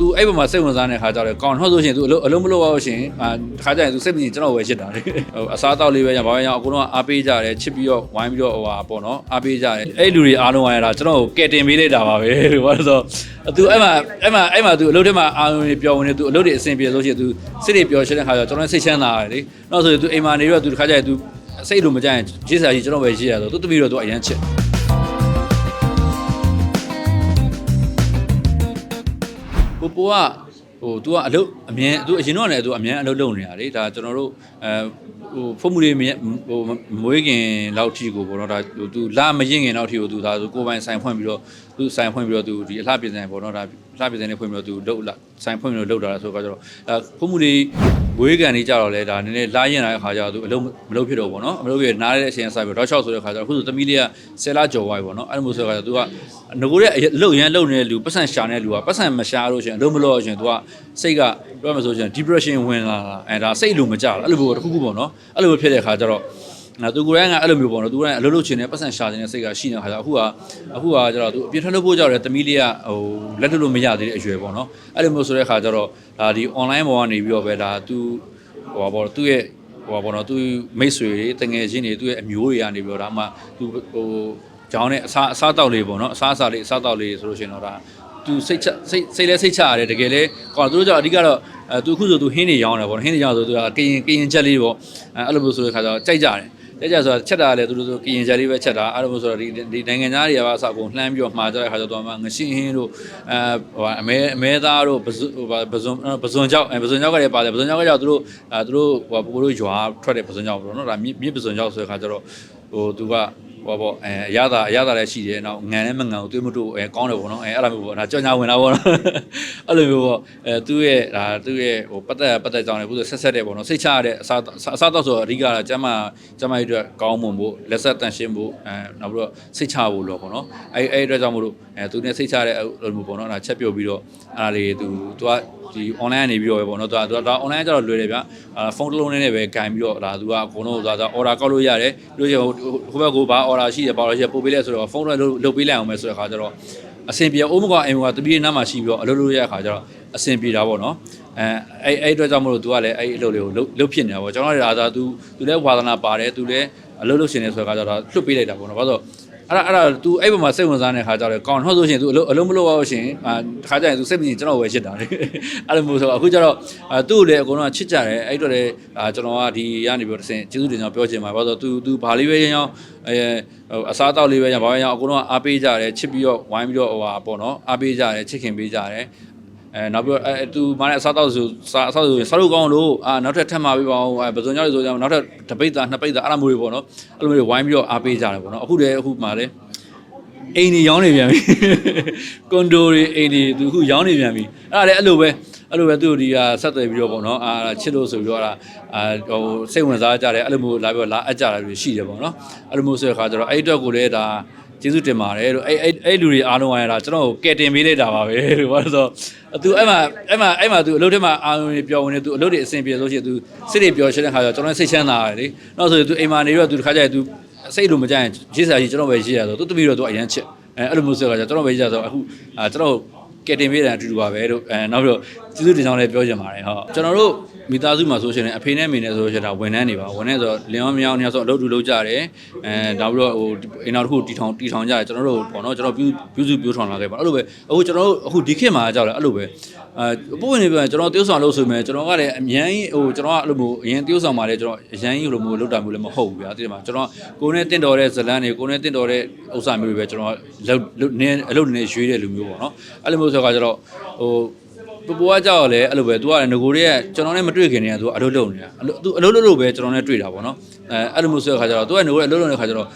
သူအဲ့ဘက်မှာစိတ်ဝင်စားနေတဲ့ခါကျတော့ကောင်းဟုတ်ဆိုရှင်သူအလုံးအလုံးမလို့ရရှင်အာခါကျရင်သူစိတ်မကြည်ကျွန်တော်ဝယ်ချစ်တာလေဟိုအစားတောက်လေးပဲညာဘာပဲညာအကုန်လုံးအားပေးကြတယ်ချစ်ပြီးတော့ဝိုင်းပြီးတော့ဟိုဟာပေါ့နော်အားပေးကြတယ်အဲ့လူတွေအားလုံးကရတာကျွန်တော်ကိုကဲတင်ပေးလိုက်တာပါပဲလို့ဘာလို့ဆိုသူအဲ့မှာအဲ့မှာအဲ့မှာသူအလုပ်ထဲမှာအာရုံတွေပျော်ဝင်နေသူအလုပ်တွေအဆင်ပြေလို့ရှိရင်သူစိတ်တွေပျော်ရှင်းတဲ့ခါကျတော့ကျွန်တော်စိတ်ချမ်းသာရတယ်လေနောက်ဆိုသူအိမ်မှာနေတော့သူတစ်ခါကျရင်သူစိတ်လိုမကြရင်ဂျေးစာကြီးကျွန်တော်ပဲရှိရတော့သူတပီတော့သူအရန်ချစ် ကိုပိုကဟို तू ကအလုပ်အမြဲ तू အရင်တော့လည်း तू အမြဲအလုပ်လုပ်နေတာလေဒါကျွန်တော်တို့အဲဟိုဖုတ်မှုတွေမြဲဟိုမွေးခင်လောက်ထိကိုပေါ့နော်ဒါ तू လာမရင်ခင်လောက်ထိကို तू ဒါဆိုကိုယ်ပိုင်ဆိုင်ဖွင့်ပြီးတော့ သူဆိုင်ဖွင့်ပြီးတော့သူဒီအလှပြင်ဆိုင်ပေါ့နော်ဒါအလှပြင်ဆိုင်နဲ့ဖွင့်ပြီးတော့သူလှုပ်လာဆိုင်ဖွင့်ပြီးတော့လှုပ်လာတာဆိုတော့ကျတော့အဲခုမှုတွေဝေးကန်နေကြတော့လဲဒါနည်းနည်းလာရင်လာတဲ့ခါကျတော့သူအလုံးမလုပ်ဖြစ်တော့ပေါ့နော်မလုပ်ရနားတဲ့အချိန်ဆက်ပြီးတော့6ဆိုတဲ့ခါကျတော့အခုဆိုသမီးလေးက10လကျော်သွားပြီပေါ့နော်အဲ့လိုမျိုးဆိုတော့သူကငကိုတဲ့အလှုပ်ရမ်းလှုပ်နေတဲ့လူပတ်စံရှာနေတဲ့လူကပတ်စံမရှာလို့ရှင်အလုံးမလုပ်ရရှင်သူကစိတ်ကပြောမှဆိုရှင် depression ဝင်လာတာအဲဒါစိတ်လူမကြတာအဲ့လိုမျိုးတစ်ခုခုပေါ့နော်အဲ့လိုမျိုးဖြစ်တဲ့ခါကျတော့ ငါသူကိုယ်တိုင်ကအဲ့လိုမျိုးပေါ့နော်သူကိုယ်တိုင်အလုပ်လုပ်ချင်တဲ့ပတ်စံရှာနေတဲ့စိတ်ကရှိနေတဲ့ခါကျတော့အခုကအခုကကျတော့သူအပြစ်ထွက်လို့ဖို့ကြောက်တယ်တမီးလေးကဟိုလက်လွတ်လို့မရသေးတဲ့အရွယ်ပေါ့နော်အဲ့လိုမျိုးဆိုတဲ့ခါကျတော့ဒါဒီ online ပေါ်ကနေပြီးတော့ပဲဒါသူဟိုပါပေါ့သူ့ရဲ့ဟိုပါပေါ့နော်သူမိတ်ဆွေတွေတငယ်ချင်းတွေသူ့ရဲ့အမျိုးတွေကနေပြီးတော့ဒါမှသူဟိုကြောင်းနဲ့အစားအစားတောက်လေးပေါ့နော်အစားအစာလေးအစားတောက်လေးဆိုလို့ရှိရင်တော့ဒါသူစိတ်ချစိတ်စိတ်လဲစိတ်ချရတယ်တကယ်လဲကောသူတို့ကြောင့်အဓိကတော့အဲသူအခုဆိုသူဟင်းနေရောင်းတယ်ပေါ့နော်ဟင်းနေရောင်းဆိုသူကကရင်ကရင်ချက်လေးပေါ့အဲအဲ့လိုမျိုးဆိုတဲ့ခါကျတော့ကြိုက်ကြတယ် ကြက်ကြဆိုတာချက်တာလည်းသူတို့ဆိုကရင်ချက်လေးပဲချက်တာအဲ့လိုမျိုးဆိုတော့ဒီဒီနိုင်ငံသားတွေကပါအစအကုန်လှမ်းပြီးတော့မှာကြတဲ့ခါကျတော့မှငရှင်းဟင်းတို့အဲဟိုအမဲအမဲသားတို့ပဇွဟိုပဇွန်ပဇွန်ကြောက်အဲပဇွန်ကြောက်ကလည်းပါတယ်ပဇွန်ကြောက်ကကြောက်သူတို့အဲသူတို့ဟိုပိုတို့ရွာထွက်တဲ့ပဇွန်ကြောက်ပေါ့နော်ဒါမြစ်မြစ်ပဇွန်ကြောက်ဆိုတဲ့ခါကျတော့ဟိုသူက ဟောပေါ့အဲအရသာအရသာလည်းရှိတယ်နောက်ငံလည်းမငံကိုတွေးမတို့အဲကောင်းတယ်ပေါ့နော်အဲအဲ့လိုမျိုးပေါ့ဒါကြောင်ညာဝင်လာပေါ့နော်အဲ့လိုမျိုးပေါ့အဲသူ့ရဲ့ဒါသူ့ရဲ့ဟိုပတ်သက်ပတ်သက်ကြောင်းလည်းဘုရားဆက်ဆက်တဲ့ပေါ့နော်စိတ်ချရတဲ့အစားအစားတော့ဆိုအဓိကကကျမကျမရဲ့အတွက်ကောင်းမွန်ဖို့လက်ဆက်တန်ရှင်းဖို့အဲနောက်ပြီးတော့စိတ်ချဖို့လို့ပေါ့နော်အဲအဲအတွက်ကြောင့်မို့လို့အဲသူနဲ့စိတ်ချတဲ့အဲ့လိုမျိုးပေါ့နော်ဒါချက်ပြုတ်ပြီးတော့အဲ့ဒါလေးသူသူက ဒီ online ကနေပြီးတော့ပဲပေါ့နော်သူကသူကဒါ online ကျတော့လွယ်တယ်ဗျာအာဖုန်းတစ်လုံးနဲ့ပဲကင်ပြီးတော့ဒါသူကအကုန်လုံးဒါဒါ order ကောက်လို့ရတယ်လို့ရဟိုဟိုဘက်ကိုဘာ order ရှိတယ်ဘာ order ရှိတယ်ပို့ပေးလဲဆိုတော့ဖုန်းတော့လုပ်ပေးလိုက်အောင်ပဲဆိုတဲ့ခါကျတော့အဆင်ပြေအိုးမကအင်ကတပီးနားမှာရှိပြီးတော့အလုပ်လုပ်ရတဲ့ခါကျတော့အဆင်ပြေတာပေါ့နော်အဲအဲ့အဲ့အတွက်ကြောင့်မလို့ तू ကလည်းအဲ့အလုပ်လေးကိုလုပ်လုပ်ဖြစ်နေတာပေါ့ကျွန်တော်တို့ကဒါ तू तू လည်းဝါသနာပါတယ် तू လည်းအလုပ်လုပ်ရှင်နေဆိုတဲ့ခါကျတော့လွတ်ပေးလိုက်တာပေါ့နော်ဘာလို့ အဲ့ဒါအဲ့ဒါ तू အဲ့ဘက်မှာစိတ်ဝင်စားနေတဲ့ခါကျတော့ကောင်းဟုတ်ဆိုရှင် तू အလုံးအလုံးမလို့ရလို့ရှင်အာတခါကျရင် तू စိတ်မကြည်ကျွန်တော်ဝယ်ချစ်တာလေအဲ့လိုမျိုးဆိုအခုကျတော့အာသူ့ကိုလည်းအကုန်လုံးချစ်ကြတယ်အဲ့တော့လည်းအာကျွန်တော်ကဒီကနေပြီးတော့တစ်ဆင့်ကျေးဇူးတင်ကြောင်းပြောချင်ပါဘာလို့ तू तू ဘာလေးပဲရင်းအောင်အဲဟိုအစားတောက်လေးပဲရဘာပဲရအောင်အကုန်လုံးအားပေးကြတယ်ချစ်ပြီးတော့ဝိုင်းပြီးတော့ဟိုဟာပေါ့နော်အားပေးကြတယ်ချစ်ခင်ပေးကြတယ် အဲနောက်ပြီးတော့အဲသူမနဲ့အစားတောက်ဆိုစားအစားဆိုရင်စားလို့ကောင်းလို့အာနောက်ထပ်ထပ်မှာပြပါအောင်အဲပစုံကြောက်လို့ဆိုကြအောင်နောက်ထပ်တစ်ပိတ်သားနှစ်ပိတ်သားအဲ့လိုမျိုးတွေပေါ့နော်အဲ့လိုမျိုးတွေဝိုင်းပြီးတော့အားပေးကြတယ်ပေါ့နော်အခုတည်းအခုမှလည်းအိမ်ကြီးရောင်းနေပြန်ပြီကွန်ဒိုတွေအိမ်ကြီးသူအခုရောင်းနေပြန်ပြီအဲ့ဒါလည်းအဲ့လိုပဲအဲ့လိုပဲသူတို့ဒီကဆက်သွယ်ပြီးတော့ပေါ့နော်အာချစ်လို့ဆိုပြီးတော့အာဟိုစိတ်ဝင်စားကြတယ်အဲ့လိုမျိုးလာပြီးတော့လာအပ်ကြတာတွေရှိတယ်ပေါ့နော်အဲ့လိုမျိုးဆိုတဲ့ခါကျတော့အဲ့အတွက်ကိုလည်းဒါ ကျေးဇူးတင်ပါတယ်လို့အဲ့အဲ့အဲ့လူတွေအားလုံးကရတာကျွန်တော်ကိုကယ်တင်ပေးလိုက်တာပါပဲလို့ဘာလို့ဆိုတော့သူအဲ့မှာအဲ့မှာအဲ့မှာသူအလုပ်ထဲမှာအာရုံတွေပျော်ဝင်နေသူအလုပ်တွေအဆင်ပြေလို့ရှိရင်သူစိတ်တွေပျော်ရှင်းတဲ့ခါကျတော့ကျွန်တော်စိတ်ချမ်းသာရတယ်လေနောက်ဆိုရင်သူအိမ်မှာနေတော့သူတစ်ခါကျရင်သူစိတ်လိုမကြရင်ဂျေးစာကြီးကျွန်တော်ပဲရှိရဆိုသူတပီတော့သူအရန်ချစ်အဲအဲ့လိုမျိုးဆိုတော့ကျွန်တော်ပဲရှိရဆိုအခုအာကျွန်တော် ကယ်တင်ပေးတယ်အတူတူပါပဲလို့အဲနောက်ပြီးတော့ကျေးဇူးတင်ကြောင်းလည်းပြောချင်ပါတယ်ဟုတ်ကျွန်တော်တို့မိသားစုမှာဆိုရှင်အဖေနဲ့အမေနဲ့ဆိုရှင်ဒါဝန်ထမ်းတွေပါဝန်ထမ်းဆိုတော့လင်ရောမြောင်နေဆိုအလုပ်တူလုပ်ကြတယ်အဲနောက်ပြီးတော့ဟိုအိမ်နောက်တစ်ခုတီထောင်တီထောင်ကြတယ်ကျွန်တော်တို့ပေါ့နော်ကျွန်တော်ပြုပြုစုပြုထောင်လာခဲ့ပါအဲ့လိုပဲအခုကျွန်တော်တို့အခုဒီခေတ်မှာကြောက်တယ်အဲ့လိုပဲ အပို့ဝင်နေပြန်ကျွန်တော်တရုတ်ဆောင်လို့ဆိုမယ်ကျွန်တော်ကလည်းအမြန်ဟိုကျွန်တော်ကအဲ့လိုမျိုးအရင်တရုတ်ဆောင်ပါတယ်ကျွန်တော်အရင်ဟိုလိုမျိုးလောက်တာမျိုးလည်းမဟုတ်ဘူးဗျာတိတယ်မှာကျွန်တော်ကိုယ်နဲ့တင့်တော်တဲ့ဇလန်းတွေကိုယ်နဲ့တင့်တော်တဲ့ဥစ္စာမျိုးတွေပဲကျွန်တော်လောက်နည်းအလုပ်နည်းရွေးတဲ့လူမျိုးပေါ့နော်အဲ့လိုမျိုးဆိုတော့ကျွန်တော်ဟိုပပူကကြောက်လဲအဲ့လိုပဲ तू ကငကိုတွေကကျွန်တော်နဲ့မတွေ့ခင်တည်းက तू အလုပ်လုပ်နေတာ तू အလုပ်လုပ်လို့ပဲကျွန်တော်နဲ့တွေ့တာပေါ့နော်အဲအဲ့လိုမျိုးဆိုတဲ့ခါကျတော့ तू ကငကိုတွေအလုပ်လုပ်နေတဲ့ခါကျတော့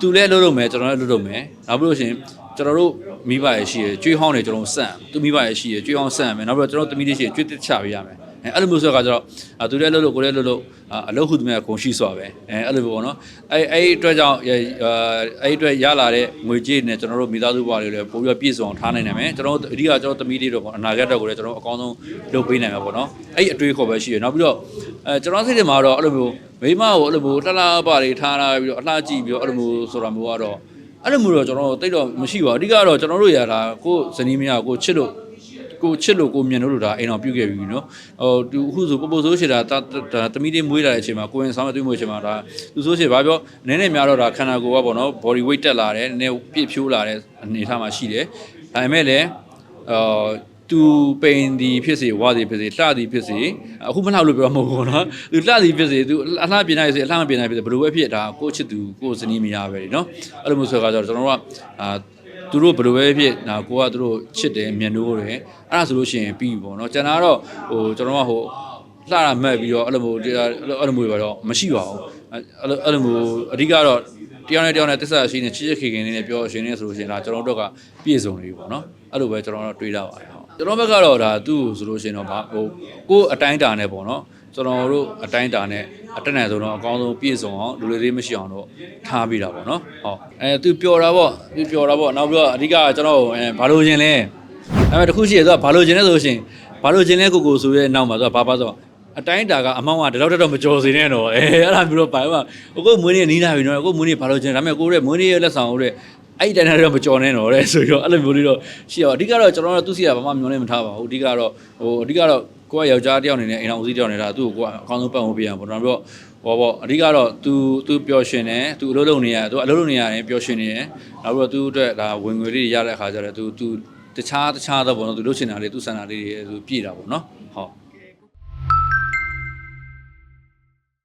तू လည်းအလုပ်လုပ်မယ်ကျွန်တော်လည်းအလုပ်လုပ်မယ်နောက်ပြီးလို့ရှိရင် ကျွန်တော်တို့မိဘရဲ့ရှိရကျွေးဟောင်းတွေကျွန်တော်စန့်သူမိဘရဲ့ရှိရကျွေးဟောင်းစန့်မယ်နောက်ပြီးတော့ကျွန်တော်သမီးလေးရှိရကျွေးတက်ချပေးရမယ်အဲအဲ့လိုမျိုးဆိုတဲ့ခါကျတော့အာ तू လည်းအလုပ်လုပ်ကိုလည်းအလုပ်လုပ်အာအလုပ်ဟုတည်းမဲ့ဂုံရှိစွာပဲအဲအဲ့လိုပဲပေါ့နော်အဲအဲ့ဒီအတွက်ကြောင့်အဲအဲ့ဒီအတွက်ရလာတဲ့ငွေကြေးနဲ့ကျွန်တော်တို့မိသားစုဘဝတွေလည်းပို့ပြီးတော့ပြည့်စုံအောင်ထားနိုင်နိုင်မယ်ကျွန်တော်တို့အဓိကကျွန်တော်သမီးလေးတို့ပေါ့အနာဂတ်တော့ကိုလည်းကျွန်တော်တို့အကောင်းဆုံးလုပ်ပေးနိုင်မှာပေါ့နော်အဲ့ဒီအတွေးခေါ်ပဲရှိရနောက်ပြီးတော့အဲကျွန်တော်စိတ်ထဲမှာတော့အဲ့လိုမျိုးမိမကိုအဲ့လိုမျိုးလှလှပတွေထားထားပြီးတော့အလှကြည့်ပြီးတော့အဲ့လိုမျိုးဆိုတာမျိုးကတော့ အဲ့လိုမျိုးတော့ကျွန်တော်တို့တိတ်တော့မရှိပါဘူးအဓိကတော့ကျွန်တော်တို့ရတာကိုယ်ဇနီးမယားကိုချစ်လို့ကိုချစ်လို့ကိုမြင်လို့လို့ဒါအိမ်တော်ပြုတ်ခဲ့ပြီနော်ဟိုသူအခုဆိုပပိုဆိုးရှိတာတာတာတမီးလေးမွေးလာတဲ့အချိန်မှာကိုရင်ဆောင်ရသွေးမွေးအချိန်မှာဒါသူဆိုးရှိဘာပြောနည်းနည်းများတော့ဒါခန္ဓာကိုယ်ကပေါ့နော် body weight တက်လာတယ်နည်းနည်းပြည့်ဖြိုးလာတဲ့အနေအထားမှာရှိတယ်ဒါပေမဲ့လည်းအာ သူပိန်ဒီဖြစ်စေဝါစီဖြစ်စေလှသည်ဖြစ်စေအခုမလှလို့ပြောမှာမဟုတ်ဘူးနော်သူလှသည်ဖြစ်စေသူအလှပြင်နိုင်စေအလှမပြင်နိုင်ဖြစ်စေဘယ်လိုပဲဖြစ်တာကိုယ့်ချစ်သူကိုယ့်ဇနီးမရပဲလीနော်အဲ့လိုမျိုးဆိုကြတော့ကျွန်တော်တို့ကအာသူတို့ဘယ်လိုပဲဖြစ်ဒါကိုကသူတို့ချစ်တယ်မြန်လို့တယ်အဲ့ဒါဆိုလို့ရှိရင်ပြီးပြီပေါ့နော်ကျွန်တော်ကတော့ဟိုကျွန်တော်ကဟိုလှတာမှတ်ပြီးတော့အဲ့လိုမျိုးအဲ့လိုမျိုးပဲတော့မရှိပါဘူးအဲ့လိုအဲ့လိုမျိုးအဓိကတော့တယောက်နဲ့တယောက်နဲ့တစ္ဆာရှိနေချစ်ချစ်ခင်ခင်လေးနဲ့ပြောရှင်နေဆိုလို့ရှိရင်ဒါကျွန်တော်တို့ကပြည့်စုံနေပြီပေါ့နော်အဲ့လိုပဲကျွန်တော်တို့တွေးတာပါတယ် ကျွန်တော်ဘက်ကတော့ဒါသူ့ကိုဆိုလို့ရှိရင်တော့ဗာဟိုကိုယ်အတိုင်းတာနဲ့ပေါ့နော်ကျွန်တော်တို့အတိုင်းတာနဲ့အတက်နိုင်ဆုံးတော့အကောင်းဆုံးပြည့်စုံအောင်လူတွေသေးမရှိအောင်တော့ထားပြီးတာပေါ့နော်ဟုတ်အဲသူပျော်တာပေါ့သူပျော်တာပေါ့နောက်ပြီးတော့အဓိကကျွန်တော်အဲဘာလို့ခြင်းလဲဒါပေမဲ့တခုရှိရယ်သူကဘာလို့ခြင်းလဲဆိုလို့ရှိရင်ဘာလို့ခြင်းလဲကိုကိုဆိုရဲနောက်မှာသူကဘာပါဆိုတော့အတိုင်းတာကအမောင်းကတလောက်တော့မကြော်စေနဲ့တော့အဲအဲ့ဒါမျိုးတော့ပိုင်မှာကိုကိုမွေးနေနီးလာပြီနော်ကိုမွေးနေဘာလို့ခြင်းဒါပေမဲ့ကိုရဲ့မွေးနေရဲ့လက်ဆောင်ကိုတဲ့ အဲ့ဒီတိုင်းတော့မကြော်နဲ့တော့တဲ့ဆိုတော့အဲ့လိုမျိုးလေးတော့ရှိရပါအဓိကတော့ကျွန်တော်တို့သူစီကဘာမှမျောနေမထားပါဘူးအဓိကတော့ဟိုအဓိကတော့ကိုကယောက်ျားတစ်ယောက်အနေနဲ့အိမ်အောင်ဦးစီးတစ်ယောက်နေတာသူ့ကိုကိုကအကောင်းဆုံးပတ်ဖို့ပြရအောင်ပေါ့နော်ပြီးတော့ဟောပေါ့အဓိကတော့ तू तू ပျော်ရွှင်တယ် तू အလုပ်လုပ်နေရတယ် तू အလုပ်လုပ်နေရတယ်ပျော်ရွှင်နေတယ်နောက်ပြီးတော့ तू အတွက်ဒါဝင်ငွေလေးရတဲ့အခါကျတော့ तू तू တခြားတခြားတော့ပေါ့နော် तू လုပ်ချင်တာလေး तू စံတာလေးတွေ तू ပြည့်တာပေါ့နော်